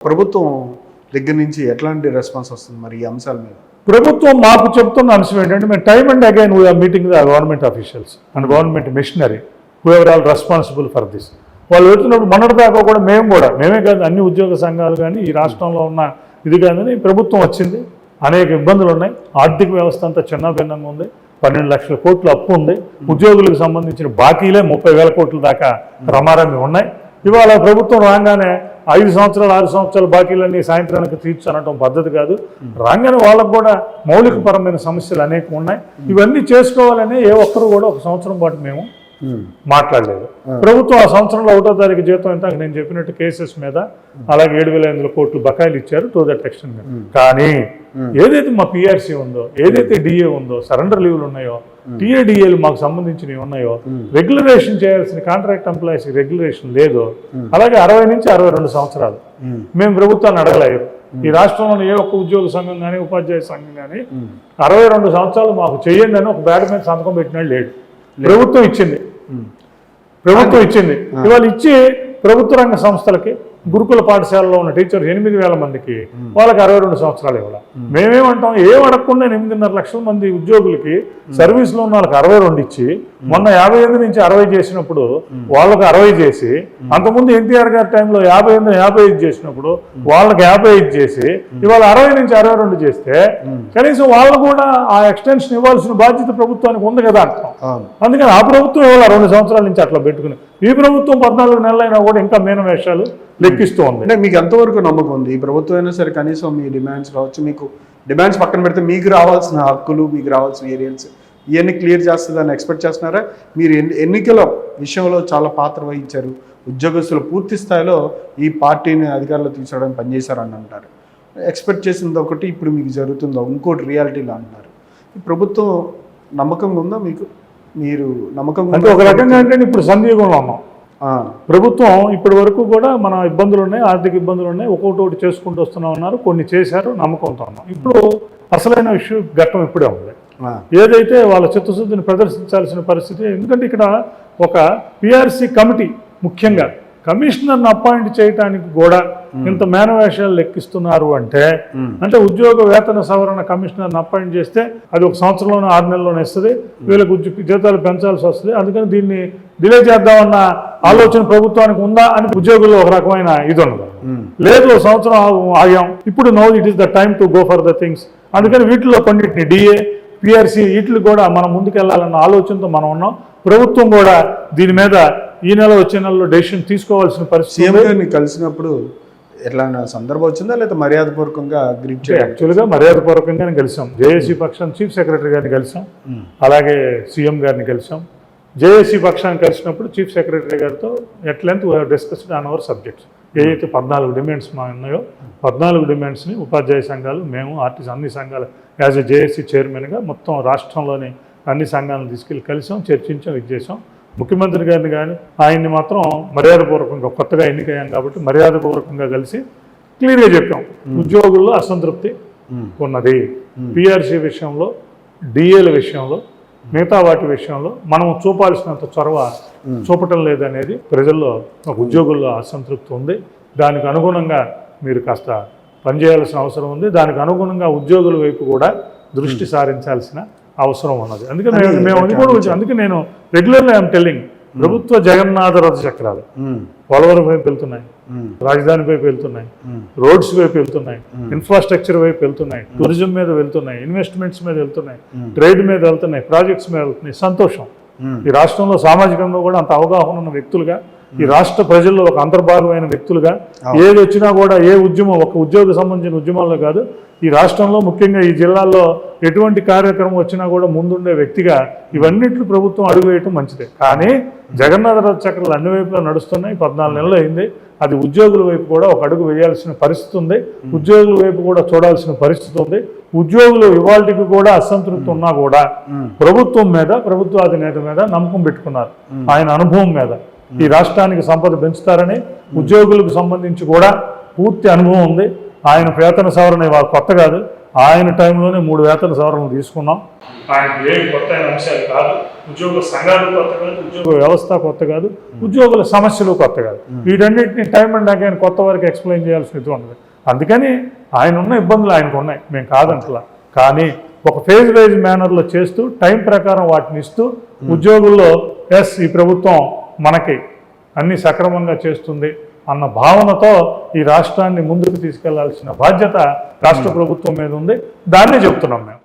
ప్రభుత్వం దగ్గర నుంచి ఎట్లాంటి రెస్పాన్స్ వస్తుంది మరి ఈ అంశాల మీద? ప్రభుత్వం మాకు చెప్తున్న అంశం ఏంటంటే మేము time and again we are meeting the government officials and government machinery whoever all responsible for this వాళ్ళు వచ్చినప్పుడు మొన్నటిదాకా కూడా మేము కూడా మేమే కాదు అన్ని ఉద్యోగ సంఘాలు కానీ ఈ రాష్ట్రంలో ఉన్న ఇది కానీ ప్రభుత్వం వచ్చింది. అనేక ఇబ్బందులు ఉన్నాయి. ఆర్థిక వ్యవస్థ అంతా చిన్న భిన్నంగా ఉంది. పన్నెండు లక్షల కోట్ల అప్పు ఉంది. ఉద్యోగులకు సంబంధించిన బాకీలే ముప్పై వేల కోట్ల దాకా రమారమి ఉన్నాయి. ఇవాళ ప్రభుత్వం రాగానే ఐదు సంవత్సరాలు ఆరు సంవత్సరాల బాకీలన్నీ సాయంత్రానికి తీర్చనటం పద్ధతి కాదు. రాగానే వాళ్ళకు కూడా మౌలికపరమైన సమస్యలు అనేక ఉన్నాయి. ఇవన్నీ చేసుకోవాలని ఏ ఒక్కరు కూడా ఒక సంవత్సరం పాటు మేము మాట్లాడలేదు. ప్రభుత్వం ఆ సంవత్సరంలో ఒకటో తారీఖు జీతం ఎంత నేను చెప్పినట్టు కేసెస్ మీద అలాగే ఏడు వేల ఎనిమిది కోట్లు బకాయిలు ఇచ్చారు టు దట్ ఎక్స్టెంట్. కానీ ఏదైతే మా పిఆర్సీ ఉందో ఏదైతే డిఏ ఉందో సరెండర్ లీవ్లు ఉన్నాయో టీఏడిఏలు మాకు సంబంధించినవి ఉన్నాయో రెగ్యులరేషన్ చేయాల్సిన కాంట్రాక్ట్ ఎంప్లాయీస్ రెగ్యులరేషన్ లేదు అలాగే అరవై నుంచి అరవై రెండు సంవత్సరాలు. మేము. ప్రభుత్వాన్ని అడగలేదు. ఈ రాష్ట్రంలోని ఏ ఒక్క ఉద్యోగ సంఘం కానీ ఉపాధ్యాయ సంఘం కానీ అరవై రెండు సంవత్సరాలు మాకు చేయండి అని ఒక బ్యాడ్ మీద సంతకం పెట్టినాడు లేడు. ప్రభుత్వం ఇచ్చింది. ప్రభుత్వం ఇచ్చింది. ఇవాళ ఇచ్చి ప్రభుత్వ రంగ సంస్థలకి గురుకుల పాఠశాలలో ఉన్న టీచర్స్ ఎనిమిది వేల మందికి వాళ్ళకి అరవై రెండు సంవత్సరాలు ఇవ్వాలి. మేమేమంటాం ఏం అడగకుండా ఎనిమిదిన్నర లక్షల మంది ఉద్యోగులకి సర్వీస్లో ఉన్న వాళ్ళకి అరవై రెండు ఇచ్చి మొన్న యాభై ఎనిమిది నుంచి అరవై చేసినప్పుడు వాళ్ళకి అరవై చేసి అంతకుముందు ఎన్టీఆర్ గారి టైంలో యాభై ఎనిమిది యాభై ఐదు చేసినప్పుడు వాళ్ళకి యాభై ఐదు చేసి ఇవాళ అరవై నుంచి అరవై రెండు చేస్తే కనీసం వాళ్ళు కూడా ఆ ఎక్స్టెన్షన్ ఇవ్వాల్సిన బాధ్యత ప్రభుత్వానికి ఉంది కదా అంటాం. అందుకని ఆ ప్రభుత్వం ఇవాళ రెండు సంవత్సరాల నుంచి అట్లా పెట్టుకుని ఈ ప్రభుత్వం పద్నాలుగు నెలలైనా కూడా ఇంకా మీన వేషాలు లెక్కిస్తూ ఉంది. అంటే మీకు ఎంతవరకు నమ్మకం ఉంది? ఈ ప్రభుత్వం అయినా సరే కనీసం మీ డిమాండ్స్ కావచ్చు మీకు డిమాండ్స్ పక్కన పెడితే మీకు రావాల్సిన హక్కులు మీకు రావాల్సిన ఏరియాస్ ఇవన్నీ క్లియర్ చేస్తుందని ఎక్స్పెక్ట్ చేస్తున్నారా? మీరు ఎన్ని ఎన్నికల విషయంలో చాలా పాత్ర వహించారు. ఉద్యోగస్తులు పూర్తి స్థాయిలో ఈ పార్టీని అధికారంలో తీసుకోవడానికి పనిచేశారని అంటారు. ఎక్స్పెక్ట్ చేసింది ఒకటి ఇప్పుడు మీకు జరుగుతుందో ఇంకోటి రియాలిటీలో అంటున్నారు ఈ ప్రభుత్వం నమ్మకంగా ఉందా మీకు? మీరు నమ్మకంగా అంటే ఒక రకంగా అంటే ఇప్పుడు సందిగ్ధంలో ఉన్నాం. ప్రభుత్వం ఇప్పటి వరకు కూడా మన ఇబ్బందులు ఉన్నాయి ఆర్థిక ఇబ్బందులు ఉన్నాయి ఒక్కొక్కటి చేసుకుంటూ వస్తున్నాం ఉన్నారు కొన్ని చేశారు నమ్మకంతో ఉన్నాం. ఇప్పుడు అసలైన విషయం ఘట్టం ఇప్పుడే ఉంది. ఏదైతే వాళ్ళ చిత్తశుద్ధిని ప్రదర్శించాల్సిన పరిస్థితి ఎందుకంటే ఇక్కడ ఒక పిఆర్సి కమిటీ ముఖ్యంగా కమిషనర్ని అపాయింట్ చేయడానికి కూడా ఇంత మేనవేషాలు లెక్కిస్తున్నారు అంటే అంటే ఉద్యోగ వేతన సవరణ కమిషనర్ని అపాయింట్ చేస్తే అది ఒక సంవత్సరంలోనే ఆరు నెలల్లోనే ఇస్తుంది వీళ్ళకి ఉద్యోగ జీతాలు పెంచాల్సి వస్తుంది. అందుకని దీన్ని డిలే చేద్దామన్న ఆలోచన ప్రభుత్వానికి ఉందా అని ఉద్యోగుల్లో ఒక రకమైన ఇది ఉన్నది. లేదు సంవత్సరం ఆగు- ఇప్పుడు no it is the time to go for the things. అందుకని వీటిలో కొన్నిటిని డిఏ పిఆర్సీ వీటిని కూడా మనం ముందుకెళ్ళాలన్న ఆలోచనతో మనం ఉన్నాం. ప్రభుత్వం కూడా దీని మీద ఈ నెల వచ్చే నెలలో డెసిషన్ తీసుకోవాల్సిన పరిస్థితి కలిసినప్పుడు ఎట్లా సందర్భం వచ్చిందా? లేదా మర్యాదపూర్వకంగా గ్రీట్ యాక్చువల్గా మర్యాదపూర్వకంగానే కలిసాం. జేఏసీ పక్షాన్ని చీఫ్ సెక్రటరీ గారిని కలిసాం. అలాగే సీఎం గారిని కలిసాం. జేఏసీ పక్షాన్ని కలిసినప్పుడు చీఫ్ సెక్రటరీ గారితో at length discussed on our subjects. ఏదైతే పద్నాలుగు డిమాండ్స్ మా ఉన్నాయో పద్నాలుగు డిమాండ్స్ని ఉపాధ్యాయ సంఘాలు మేము ఆర్టిస్ట్ అన్ని సంఘాలు యాజ్ ఎ జేఏసీ చైర్మన్గా మొత్తం రాష్ట్రంలోని అన్ని సంఘాలను తీసుకెళ్ళి కలిసాం చర్చించాం ఇది చేసాం. ముఖ్యమంత్రి గారిని కానీ ఆయన్ని మాత్రం మర్యాదపూర్వకంగా కొత్తగా ఎన్నికయ్యాం కాబట్టి మర్యాదపూర్వకంగా కలిసి క్లియర్గా చెప్పాం. ఉద్యోగుల్లో అసంతృప్తి ఉన్నది. పిఆర్సీ విషయంలో డిఏల విషయంలో మిగతా వాటి విషయంలో మనం చూపాల్సినంత చొరవ చూపటం లేదనేది ప్రజల్లో ఒక ఉద్యోగుల్లో అసంతృప్తి ఉంది. దానికి అనుగుణంగా మీరు కాస్త పనిచేయాల్సిన అవసరం ఉంది. దానికి అనుగుణంగా ఉద్యోగుల వైపు కూడా దృష్టి సారించాల్సిన అవసరం ఉన్నది. అందుకే మేము వచ్చి- అందుకే నేను రెగ్యులర్లీ ఐఎమ్ టెల్లింగ్ ప్రభుత్వ జగన్నాథ రథ చక్రాలు. పోలవరం వైపు వెళ్తున్నాయి. రాజధాని వైపు వెళ్తున్నాయి. రోడ్స్ వైపు వెళ్తున్నాయి. ఇన్ఫ్రాస్ట్రక్చర్ వైపు వెళ్తున్నాయి. టూరిజం మీద వెళ్తున్నాయి. ఇన్వెస్ట్మెంట్స్ మీద వెళ్తున్నాయి. ట్రేడ్ మీద వెళ్తున్నాయి. ప్రాజెక్ట్స్ మీద వెళ్తున్నాయి. సంతోషం. ఈ రాష్ట్రంలో సామాజికంగా కూడా అంత అవగాహన ఉన్న వ్యక్తులుగా ఈ రాష్ట్ర ప్రజల్లో ఒక అంతర్భాగమైన వ్యక్తులుగా ఏది వచ్చినా కూడా ఏ ఉద్యమం ఒక ఉద్యోగ సంబంధించిన ఉద్యమాల్లో కాదు ఈ రాష్ట్రంలో ముఖ్యంగా ఈ జిల్లాల్లో ఎటువంటి కార్యక్రమం వచ్చినా కూడా ముందుండే వ్యక్తిగా ఇవన్నిట్లు ప్రభుత్వం అడుగు వేయటం మంచిదే. కానీ జగన్నాథ రథ చక్రాలు అన్ని వైపులా నడుస్తున్నాయి పద్నాలుగు నెలలు అయింది. అది ఉద్యోగుల వైపు కూడా ఒక అడుగు వేయాల్సిన పరిస్థితి ఉంది. ఉద్యోగుల వైపు కూడా చూడాల్సిన పరిస్థితి ఉంది. ఉద్యోగులు ఇవాళకి కూడా అసంతృప్తి ఉన్నా కూడా ప్రభుత్వం మీద ప్రభుత్వ అధినేత మీద నమ్మకం పెట్టుకున్నారు. ఆయన అనుభవం మీద. ఈ రాష్ట్రానికి సంపద పెంచుతారని ఉద్యోగులకు సంబంధించి కూడా పూర్తి అనుభవం ఉంది. ఆయన వేతన సవరణ ఇవాళ కొత్త కాదు. ఆయన టైంలోనే మూడు వేతన సవరణలు తీసుకున్నాం. ఆయన ఏం కొత్త అంశాలు కాదు. ఉద్యోగ సంఘాలు కొత్త కాదు ఉద్యోగ వ్యవస్థ కొత్త కాదు. ఉద్యోగుల సమస్యలు కొత్త కాదు. వీటన్నిటిని టైం అండ్ అగైన్ కొత్త వరకు ఎక్స్ప్లెయిన్ చేయాల్సిన ఇది ఉండదు అందుకని ఆయన ఉన్న ఇబ్బందులు ఆయనకు ఉన్నాయి. మేము కాదంటలా. కానీ ఒక ఫేజ్ వైజ్ మేనర్లో చేస్తూ టైం ప్రకారం వాటిని ఇస్తూ ఉద్యోగుల్లో ఎస్ ఈ ప్రభుత్వం మనకి అన్ని సక్రమంగా చేస్తుంది అన్న భావనతో ఈ రాష్ట్రాన్ని ముందుకు తీసుకెళ్ళాల్సిన బాధ్యత రాష్ట్ర ప్రభుత్వం మీద ఉంది. దాన్నే చెప్తున్నాం మేము.